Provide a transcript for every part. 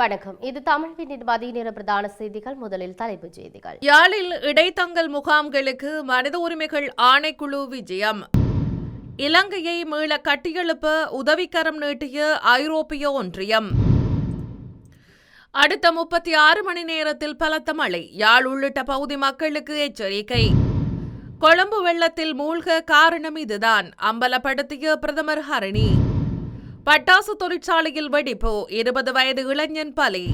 வணக்கம். இது தமிழ்வின் மதிய நேர பிரதான செய்திகள். முதலில் தலைப்புச் செய்திகள். யாழில் இடைத்தங்கல் முகாம்களுக்கு மனித உரிமைகள் ஆணைக்குழு விஜயம். இலங்கையை மீள கட்டியெழுப்ப உதவிக்கரம் நீட்டிய ஐரோப்பிய ஒன்றியம். அடுத்த முப்பத்தி ஆறு மணி நேரத்தில் பலத்த மழை. யாழ் உள்ளிட்ட பகுதி மக்களுக்கு எச்சரிக்கை. கொழும்பு வெள்ளத்தில் மூழ்க காரணம் இதுதான். அம்பலப்படுத்திய பிரதமர் ஹரணி. பட்டாசு தொழிற்சாலையில் வெடிப்பு. இருபது வயது இளைஞன் பலி.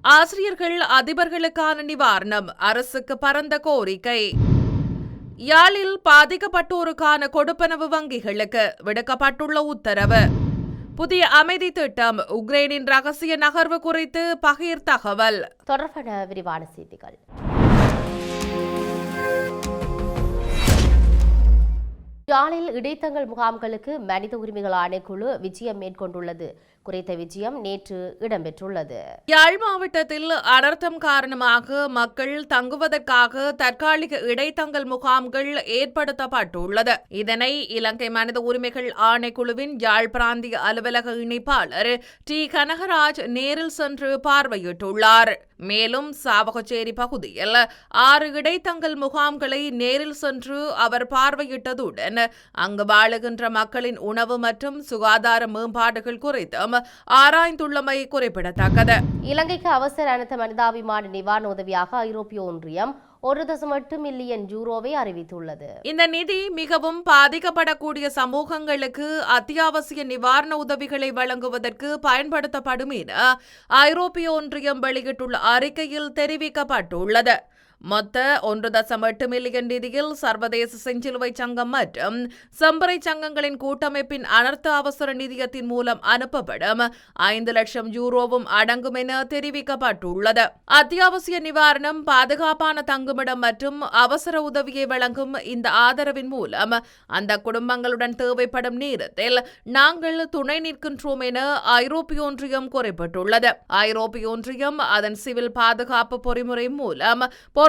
ஆசிரியர்கள் அதிபர்களுக்கான நிவாரணம். அரசுக்கு பரந்த கோரிக்கை. யாழில் பாதிக்கப்பட்டோருக்கான கொடுப்பனவு வங்கிகளுக்கு விடுக்கப்பட்டுள்ள உத்தரவு. புதிய அமைதி திட்டம். உக்ரைனின் ரகசிய நகர்வு குறித்து பகிர் தகவல் தொடர்பான விரிவான செய்திகள். யாழில் இடைத்தங்கள் முகாம்களுக்கு மனித உரிமைகள் ஆணைக்குழு விஜயம் மேற்கொண்டுள்ளது. குறித்த விஜயம் நேற்று இடம்பெற்றுள்ளது. யாழ் மாவட்டத்தில் அனர்த்தம் காரணமாக மக்கள் தங்குவதற்காக தற்காலிக இடைத்தங்கல் முகாம்கள் ஏற்படுத்தப்பட்டுள்ளது. இதனை இலங்கை மனித உரிமைகள் ஆணைக்குழுவின் யாழ் பிராந்திய அலுவலக இணைப்பாளர் டி. கனகராஜ் நேரில் சென்று பார்வையிட்டுள்ளார். மேலும் சாவகச்சேரி பகுதியில் ஆறு இடைத்தங்கல் முகாம்களை நேரில் சென்று அவர் பார்வையிட்டதுடன் அங்கு வாழுகின்ற மக்களின் உணவு மற்றும் சுகாதார மேம்பாடுகள் குறித்தும் ஆராய்ந்துள்ளமை குறிப்பிடத்தக்கது. இலங்கைக்கு அவசர அனர்த்த மனிதாபிமான நிவாரண உதவியாக ஐரோப்பிய ஒன்றியம் ஒரு தசம் எட்டு மில்லியன் யூரோவை அறிவித்துள்ளது. இந்த நிதி மிகவும் பாதிக்கப்படக்கூடிய சமூகங்களுக்கு அத்தியாவசிய நிவாரண உதவிகளை வழங்குவதற்கு பயன்படுத்தப்படும் என ஐரோப்பிய ஒன்றியம் வெளியிட்டுள்ள அறிக்கையில் தெரிவிக்கப்பட்டுள்ளது. மொத்த ஒன்று தசம் எட்டு மில்லியன் நிதியில் சர்வதேச செஞ்சிலுவை சங்கம் மற்றும் செம்பறை சங்கங்களின் கூட்டமைப்பின் அனர்த்த அவசர நிதியத்தின் மூலம் அனுப்பப்படும் ஐந்து லட்சம் யூரோவும் அடங்கும் என தெரிவிக்கப்பட்டுள்ளது அத்தியாவசிய நிவாரணம் பாதுகாப்பான தங்குமிடம் மற்றும் அவசர உதவியை வழங்கும் இந்த ஆதரவின் மூலம் அந்த குடும்பங்களுடன் தேவைப்படும் நேரத்தில் நாங்கள் துணை நிற்கின்றோம் என ஐரோப்பிய ஒன்றியம் குறிப்பிட்டுள்ளது ஐரோப்பிய ஒன்றியம் அதன் சிவில் பாதுகாப்பு பொறிமுறை மூலம்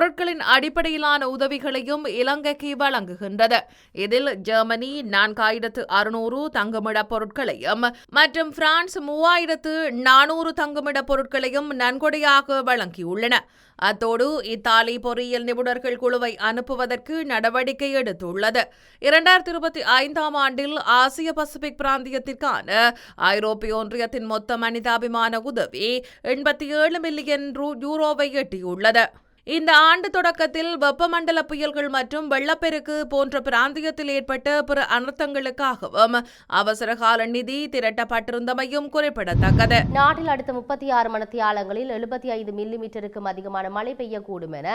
பொருட்களின் அடிப்படையிலான உதவிகளையும் இலங்கைக்கு வழங்குகின்றது. இதில் ஜெர்மனி நான்காயிரத்து அறுநூறு தங்குமிட பொருட்களையும் மற்றும் பிரான்ஸ் மூவாயிரத்து நானூறு தங்குமிட பொருட்களையும் நன்கொடையாக வழங்கியுள்ளன. அத்தோடு இத்தாலி பொறியியல் நிபுணர்கள் குழுவை அனுப்புவதற்கு நடவடிக்கை எடுத்துள்ளது. இரண்டாயிரத்தி இருபத்தி ஐந்தாம் ஆண்டில் ஆசிய பசிபிக் பிராந்தியத்திற்கான ஐரோப்பிய ஒன்றியத்தின் மொத்த மனிதாபிமான உதவி எண்பத்தி ஏழு மில்லியன் யூரோவை எட்டியுள்ளது. இந்த ஆண்டு தொடக்கத்தில் வெப்பமண்டல புயல்கள் மற்றும் வெள்ளப்பெருக்கு போன்ற பிராந்தியத்தில் ஏற்பட்ட பிற அனர்த்தங்களுக்காகவும் அவசர கால நிதி திரட்டப்பட்டிருந்தமையும் குறிப்பிடத்தக்கது. நாட்டில் அடுத்த முப்பத்தி ஆறு மணத்தியாலங்களில் எழுபத்தி ஐந்து மில்லி மீட்டருக்கும் அதிகமான மழை பெய்யக்கூடும் என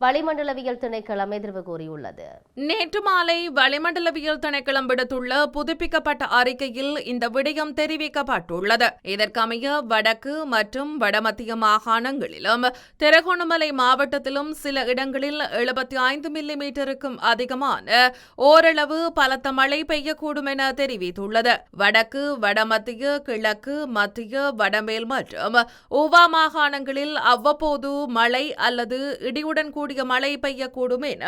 வளிமண்டலவியல் திணைக்களம் எதிர்வு கூறியுள்ளது. நேற்று மாலை வளிமண்டலவியல் திணைக்களம் விடுத்துள்ள புதுப்பிக்கப்பட்ட அறிக்கையில் இந்த விடயம் தெரிவிக்கப்பட்டுள்ளது. இதற்கமைய வடக்கு மற்றும் வடமத்திய மாகாணங்களிலும் திருகோணமலை மாவட்டத்திலும் சில இடங்களில் எழுபத்தி ஐந்து மில்லி மீட்டருக்கும் அதிகமான ஓரளவு பலத்த மழை பெய்யக்கூடும் என தெரிவித்துள்ளது. வடக்கு வடமத்திய கிழக்கு மத்திய வடமேல் மற்றும் ஊவா மாகாணங்களில் அவ்வப்போது மழை அல்லது இடியுடன் கூடிய மழை பெய்யக்கூடும் என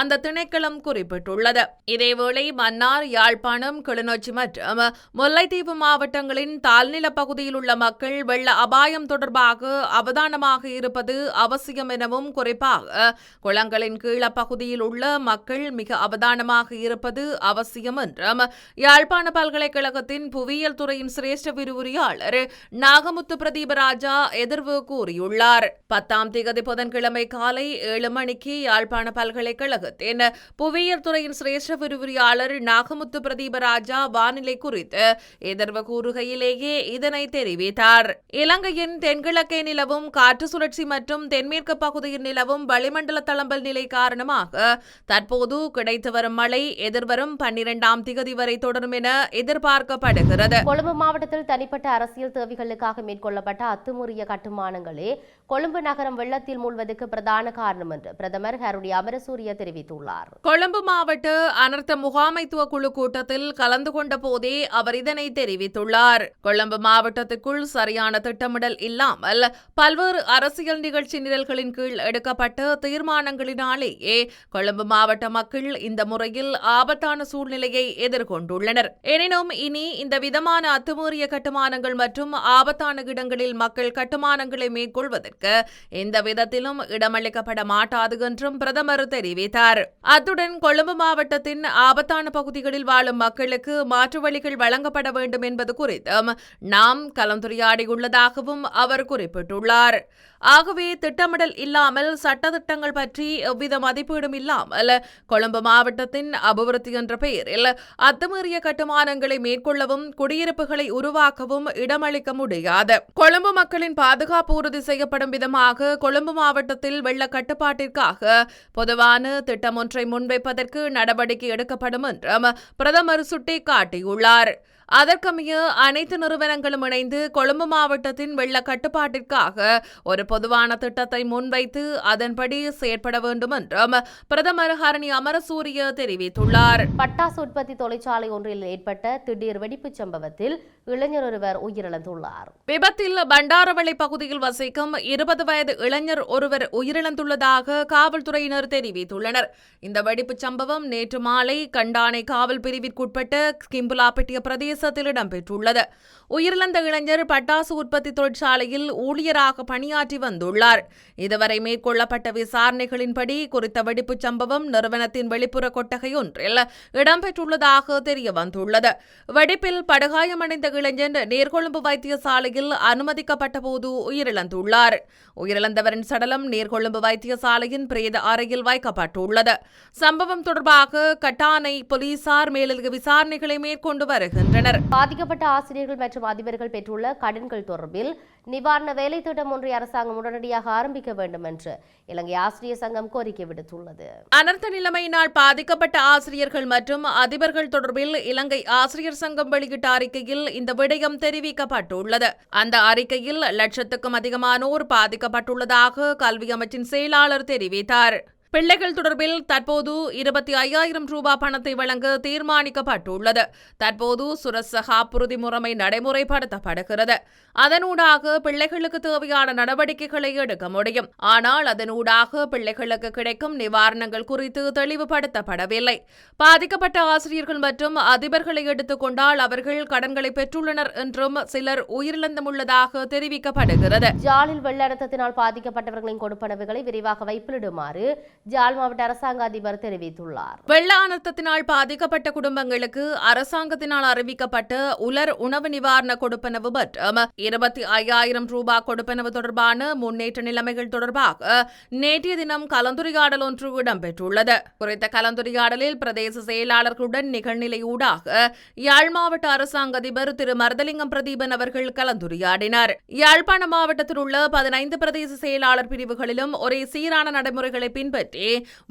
அந்த திணைக்களம் குறிப்பிட்டுள்ளது. இதேவேளை மன்னார் யாழ்ப்பாணம் கிளிநொச்சி மற்றும் முல்லைத்தீவு மாவட்டங்களின் தாழ்நில பகுதியில் உள்ள மக்கள் வெள்ள அபாயம் தொடர்பாக அவதானமாக இருப்பது அவசியம் எனவும் குறிப்பாக குளங்களின் கீழ பகுதியில் உள்ள மக்கள் மிக அவதானமாக இருப்பது அவசியம் என்றும் யாழ்ப்பாண பல்கலைக்கழகத்தின் புவியியல் துறையின் சிரேஷ்ட விரிவுரையாளர் நாகமுத்து பிரதீபராஜா எதிர்வு கூறியுள்ளார். பத்தாம் தேதி புதன்கிழமை காலை ஏழு மணிக்கு யாழ்ப்பாண பல்கலைக்கழகத்தின் புவியியல் துறையின் சிரேஷ்ட விரிவுரையாளர் நாகமுத்து பிரதீபராஜா வானிலை குறித்து எதிர்வு கூறுகையிலேயே இதனை தெரிவித்தார். இலங்கையின் தென்கிழக்கே நிலவும் காற்று சுழற்சி மற்றும் தென்மேற்கு பகுதியில் நிலவும் வளிமண்டல தளம்பல் நிலை காரணமாக தற்போது கிடைத்து வரும் மழை எதிர்வரும் பன்னிரெண்டாம் திகதி வரை தொடரும் என எதிர்பார்க்கப்படுகிறது. கொழும்பு மாவட்டத்தில் தனிப்பட்ட அரசியல் தேவைகளுக்காக மேற்கொள்ளப்பட்ட அத்துமீறிய கட்டுமானங்களே கொழும்பு நகரம் வெள்ளத்தில் மூழ்வதற்கு பிரதான காரணம். என்று பிரதமர் ஹருடி அமரசூரிய தெரிவித்துள்ளார். கொழும்பு மாவட்ட அனர்த்த முகாமைத்துவ குழு கூட்டத்தில் கலந்து கொண்ட போதே அவர் இதனை தெரிவித்துள்ளார். கொழும்பு மாவட்டத்துக்குள் சரியான திட்டமிடல் இல்லாமல் பல்வேறு அரசியல் நிகழ்ச்சி நிரல்களின் கீழ் எடுக்கப்பட்ட தீர்மானங்களினாலேயே கொழும்பு மாவட்ட மக்கள் இந்த முறையில் ஆபத்தான சூழ்நிலையை எதிர்கொண்டுள்ளனர். எனினும் இனி இந்த விதமான அத்துமீறிய கட்டுமானங்கள் மற்றும் ஆபத்தான இடங்களில் மக்கள் கட்டுமானங்களை மேற்கொள்வதற்கு எந்த விதத்திலும் இடமளிக்கப்பட மாட்டாது என்றும் பிரதமர் தெரிவித்தார். அத்துடன் கொழும்பு மாவட்டத்தின் ஆபத்தான பகுதிகளில் வாழும் மக்களுக்கு மாற்று வழிகள் வழங்கப்பட வேண்டும் என்பது குறித்தும் நாம் கலந்துரையாடியுள்ளதாகவும் அவர் குறிப்பிட்டுள்ளார். ஆகவே திட்டமிடல் இல்லாமல் சட்டத்திட்டங்கள் பற்றி எவ்வித மதிப்பீடும் இல்லாமல் கொழும்பு மாவட்டத்தின் அபிவிருத்தி என்ற பெயரில் அத்துமீறிய கட்டுமானங்களை மேற்கொள்ளவும் குடியிருப்புகளை உருவாக்கவும் இடமளிக்க முடியாது. கொழும்பு மக்களின் பாதுகாப்பு உறுதி செய்யப்படும் விதமாக கொழும்பு மாவட்டத்தில் வெள்ள கட்டுப்பாட்டிற்காக பொதுவான திட்டம் ஒன்றை முன்வைப்பதற்கு நடவடிக்கை எடுக்கப்படும் என்றும் பிரதமர் சுட்டிக்காட்டியுள்ளார். அதற்கமைய அனைத்து நிறுவனங்களும் இணைந்து கொழும்பு மாவட்டத்தின் வெள்ள கட்டுப்பாட்டிற்காக ஒரு பொதுவான திட்டத்தை முன்வைத்து அதன்படி செயற்பட வேண்டும் என்றும் பிரதமர் ஹரணி அமரசூரிய தெரிவித்துள்ளார். பட்டாசு உற்பத்தி தொழிற்சாலை ஒன்றில் ஏற்பட்ட திடீர் வெடிப்புச் சம்பவத்தில் இளைஞர் ஒருவர் உயிரிழந்துள்ளார். விபத்தில் பண்டாரவளை பகுதியில் வசிக்கும் இருபது வயது இளைஞர் ஒருவர் உயிரிழந்துள்ளதாக காவல்துறையினர் தெரிவித்துள்ளனர். இந்த வெடிப்புச் சம்பவம் நேற்று மாலை கண்டானை காவல் பிரிவிற்குட்பட்ட கிம்புலாப்பட்டிய பிரதேசத்தில் இடம்பெற்றுள்ளது. உயிரிழந்த இளைஞர் பட்டாசு உற்பத்தி தொழிற்சாலையில் ஊழியராக பணியாற்றி வந்துள்ளார். இதுவரை மேற்கொள்ளப்பட்ட விசாரணைகளின்படி குறித்த வெடிப்புச் சம்பவம் நிறுவனத்தின் வெளிப்புற கொட்டகை ஒன்றில் இடம்பெற்றுள்ளதாக தெரிய வந்துள்ளது வெடிப்பில் படுகாயமடைந்த இளைஞன் நேர்கொழும்பு வைத்தியசாலையில் அனுமதிக்கப்பட்ட போது உயிரிழந்துள்ளார். உயிரிழந்தவரின் சடலம் நேர்கொழும்பு வைத்தியசாலையின் பிரேத அறையில் வைக்கப்பட்டுள்ளது. சம்பவம் தொடர்பாக கட்டானை போலீசார் மேலதிக விசாரணைகளை மேற்கொண்டு வருகின்றனர். பாதிக்கப்பட்ட ஆசிரியர்கள் மற்றும் அதிபர்கள் பெற்றுள்ள கடன்கள் தொடர்பில் நிவாரண வேலை திட்டம் ஒன்றை அரசாங்கம் உடனடியாக ஆரம்பிக்க வேண்டும் என்று இலங்கை ஆசிரியர் சங்கம் கோரிக்கை விடுத்துள்ளது. அனர்த்த நிலைமையினால் பாதிக்கப்பட்ட ஆசிரியர்கள் மற்றும் அதிபர்கள் தொடர்பில் இலங்கை ஆசிரியர் சங்கம் வெளியிட்ட அறிக்கையில் இந்த விடயம் தெரிவிக்கப்பட்டுள்ளது. அந்த அறிக்கையில் லட்சத்துக்கும் அதிகமானோர் பாதிக்கப்பட்டுள்ளதாக கல்வி அமைச்சின் செயலாளர் தெரிவித்தார். பிள்ளைகள் தொடர்பில் தற்போது இருபத்தி ஐயாயிரம் ரூபாய் பணத்தை வழங்க தீர்மானிக்கப்பட்டுள்ளது. தற்போது சுரச காப்புறுதி முறைமை நடைமுறைப்படுத்தப்படுகிறது. அதனூடாக பிள்ளைகளுக்கு தேவையான நடவடிக்கைகளை எடுக்க முடியும். ஆனால் அதனூடாக பிள்ளைகளுக்கு கிடைக்கும் நிவாரணங்கள் குறித்து தெளிவுபடுத்தப்படவில்லை. பாதிக்கப்பட்ட ஆசிரியர்கள் மற்றும் அதிபர்களை எடுத்துக்கொண்டால் அவர்கள் கடன்களை பெற்றுள்ளனர் என்றும் சிலர் உயிரிழந்துள்ளதாக தெரிவிக்கப்படுகிறது. ஜாலில் வெள்ள அழுத்தத்தினால் பாதிக்கப்பட்டவர்களின் கொடுப்பனவுகளை விரைவாக வைப்பிலிடுமாறு ஜாழ் மாவட்ட அரசாங்க அதிபர் தெரிவித்துள்ளார். வெள்ள அனர்த்தத்தினால் பாதிக்கப்பட்ட குடும்பங்களுக்கு அரசாங்கத்தினால் அறிவிக்கப்பட்ட உலர் உணவு நிவாரண கொடுப்பனவு மற்றும் இருபத்தி ஐயாயிரம் ரூபாய் கொடுப்பனவு தொடர்பான முன்னேற்ற நிலைமைகள் தொடர்பாக நேற்றைய தினம் கலந்துரையாடல் ஒன்று இடம்பெற்றுள்ளது. குறித்த கலந்துரையாடலில் பிரதேச செயலாளர்களுடன் நிகழ்நிலை ஊடாக யாழ் மாவட்ட அரசாங்க அதிபர் திரு மருதலிங்கம் பிரதீபன் அவர்கள் கலந்துரையாடினார். யாழ்ப்பாண மாவட்டத்தில் உள்ள பதினைந்து பிரதேச செயலாளர் பிரிவுகளிலும் ஒரே சீரான நடைமுறைகளை பின்பற்றி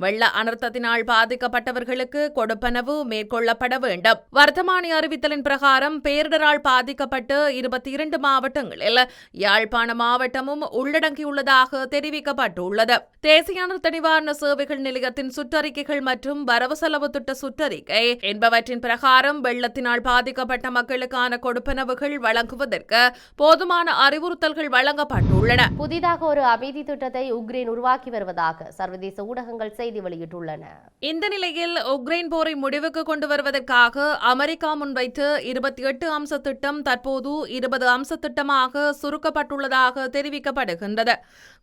வெள்ள அனர்த்தத்தினால் பாதிக்கப்பட்டவர்களுக்கு கொடுப்பனவு மேற்கொள்ளப்பட வேண்டும். வர்த்தமானி அறிவித்தலின் பிரகாரம் பேரிடரால் பாதிக்கப்பட்டு இருபத்தி இரண்டு மாவட்டங்களில் யாழ்ப்பாண மாவட்டமும் உள்ளடங்கியுள்ளதாக தெரிவிக்கப்பட்டுள்ளது. தேசிய அனர்த்த நிவாரண சேவைகள் நிலையத்தின் சுற்றறிக்கைகள் மற்றும் வரவு செலவு திட்ட சுற்றறிக்கை என்பவற்றின் பிரகாரம் வெள்ளத்தினால் பாதிக்கப்பட்ட மக்களுக்கான கொடுப்பனவுகள் வழங்குவதற்கு போதுமான அறிவுறுத்தல்கள் வழங்கப்பட்டுள்ளன. புதிதாக ஒரு அமைதி திட்டத்தை உக்ரைன் உருவாக்கி வருவதாக சர்வதேச ஊடகங்கள் செய்தி வெளியிட்டுள்ளன. இந்த நிலையில் உக்ரைன் போரை முடிவுக்கு கொண்டு வருவதற்காக அமெரிக்கா முன்வைத்த இருபத்தி எட்டு அம்ச திட்டம் தற்போது இருபது அம்ச திட்டமாக சுருக்கப்பட்டுள்ளதாக தெரிவிக்கப்படுகின்றது.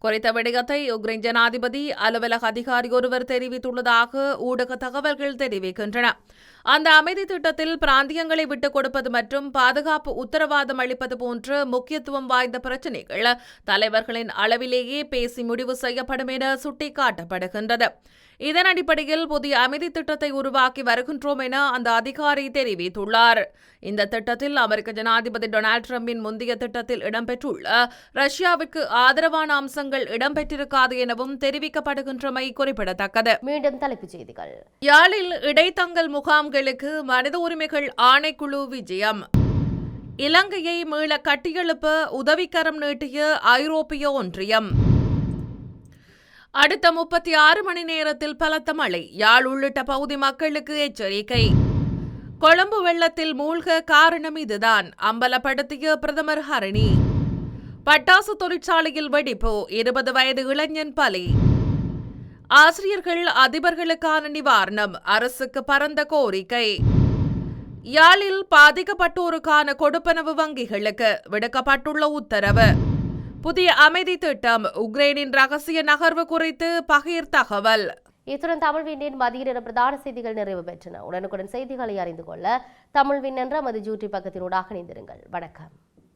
குறித்த விடயத்தை உக்ரைன் ஜனாதிபதி அலுவலக அதிகாரி ஒருவர் தெரிவித்துள்ளதாக ஊடக தகவல்கள் தெரிவிக்கின்றன. அந்த அமைதி திட்டத்தில் பிராந்தியங்களை விட்டுக் கொடுப்பது மற்றும் பாதுகாப்பு உத்தரவாதம் அளிப்பது போன்ற முக்கியத்துவம் வாய்ந்த பிரச்சினைகள் தலைவர்களின் அளவிலேயே பேசி முடிவு செய்யப்படும் என சுட்டிக்காட்டப்படுகின்றது இதன் அடிப்படையில் புதிய அமைதி திட்டத்தை உருவாக்கி வருகின்றோம் என அந்த அதிகாரி தெரிவித்துள்ளார். இந்த திட்டத்தில் அமெரிக்க ஜனாதிபதி டொனால்டு டிரம்பின் முந்தைய திட்டத்தில் இடம்பெற்றுள்ள ரஷ்யாவிற்கு ஆதரவான அம்சங்கள் இடம்பெற்றிருக்காது எனவும் தெரிவிக்கப்படுகின்றமை குறிப்பிடத்தக்கது. மீண்டும் தலைப்புச் செய்திகள். யாழில் இடைத்தங்கல் முகாம்களுக்கு மனித உரிமைகள் ஆணைக்குழு விஜயம். இலங்கையை மீள கட்டியெழுப்ப உதவிக்கரம் நீட்டிய ஐரோப்பிய ஒன்றியம். அடுத்த முப்பத்தி ஆறு மணி நேரத்தில் பலத்த மழை. யாழ் உள்ளிட்ட பகுதி மக்களுக்கு எச்சரிக்கை. கொழும்பு வெள்ளத்தில் மூழ்க காரணம் இதுதான். அம்பலப்படுத்திய பிரதமர் ஹரணி. பட்டாசு தொழிற்சாலையில் வெடிப்பு. இருபது வயது இளைஞன் பலி. ஆசிரியர்கள் அதிபர்களுக்கான நிவாரணம். அரசுக்கு பரந்த கோரிக்கை. யாழில் பாதிக்கப்பட்டோருக்கான கொடுப்பனவு வங்கிகளுக்கு. விடுக்கப்பட்டுள்ள உத்தரவு. புதிய அமைதி திட்டம். உக்ரைனின் ரகசிய நகர்வு குறித்து பகிர் தகவல். இத்துடன் தமிழ் விண்ணின் மதிய நேர பிரதான செய்திகள் நிறைவு பெற்றன. உடனுக்குடன் செய்திகளை அறிந்து கொள்ள தமிழ் விண்ணென்ற மது ஜூட்டி பக்கத்தினூடாக இணைந்திருங்கள். வணக்கம்.